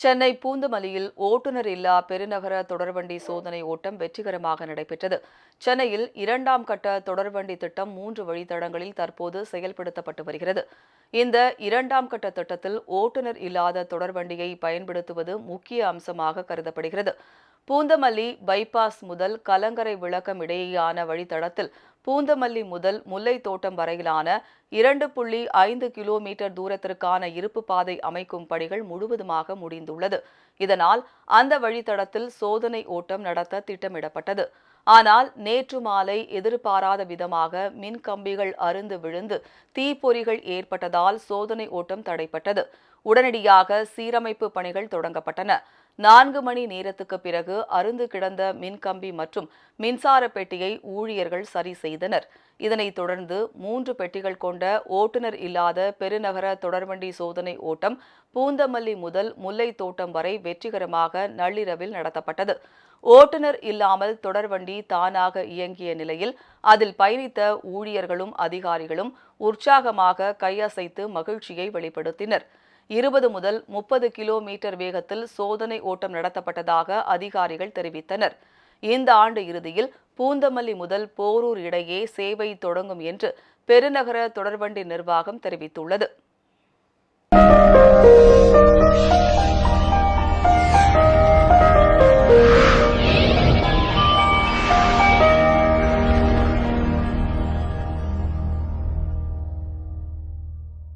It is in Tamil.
சென்னை பூந்தமல்லியில் ஓட்டுநர் இல்லா பெருநகர தொடர்வண்டி சோதனை ஓட்டம் வெற்றிகரமாக நடைபெற்றது. சென்னையில் இரண்டாம் கட்ட தொடர்வண்டி திட்டம் மூன்று வழித்தடங்களில் தற்போது செயல்படுத்தப்பட்டு வருகிறது. இந்த இரண்டாம் கட்ட திட்டத்தில் ஓட்டுநர் இல்லாத தொடர்வண்டியை பயன்படுத்துவது முக்கிய அம்சமாக கருதப்படுகிறது. பூந்தமல்லி பைபாஸ் முதல் கலங்கரை விளக்கம் இடையேயான வழித்தடத்தில் பூந்தமல்லி முதல் முல்லை தோட்டம் வரையிலான இரண்டு புள்ளி ஐந்து கிலோமீட்டர் தூரத்திற்கான இருப்பு பாதை அமைக்கும் பணிகள் முழுவதுமாக முடிந்துள்ளது. இதனால் அந்த வழித்தடத்தில் சோதனை ஓட்டம் நடத்த திட்டமிடப்பட்டது. ஆனால் நேற்று மாலை எதிர்பாராத விதமாக மின் கம்பிகள் அருந்து விழுந்து தீப்பொறிகள் ஏற்பட்டதால் சோதனை ஓட்டம் தடைப்பட்டது. உடனடியாக சீரமைப்பு பணிகள் தொடங்கப்பட்டன. நான்கு மணி நேரத்துக்கு பிறகு அருந்து கிடந்த மின்கம்பி மற்றும் மின்சார பெட்டியை ஊழியர்கள் சரி செய்தனர். இதனைத் தொடர்ந்து மூன்று பெட்டிகள் கொண்ட ஓட்டுநர் இல்லாத பெருநகர தொடர்வண்டி சோதனை ஓட்டம் பூந்தமல்லி முதல் முல்லை தோட்டம் வரை வெற்றிகரமாக நள்ளிரவில் நடத்தப்பட்டது. ஓட்டுநர் இல்லாமல் தொடர்வண்டி தானாக இயங்கிய நிலையில் அதில் பயணித்த ஊழியர்களும் அதிகாரிகளும் உற்சாகமாக கையசைத்து மகிழ்ச்சியை வெளிப்படுத்தினர். இருபது முதல் முப்பது கிலோமீட்டர் வேகத்தில் சோதனை ஓட்டம் நடத்தப்பட்டதாக அதிகாரிகள் தெரிவித்தனர். இந்த ஆண்டு இறுதியில் பூந்தமல்லி முதல் போரூர் இடையே சேவை தொடங்கும் என்று பெருநகர தொடர்வண்டி நிர்வாகம் தெரிவித்துள்ளது.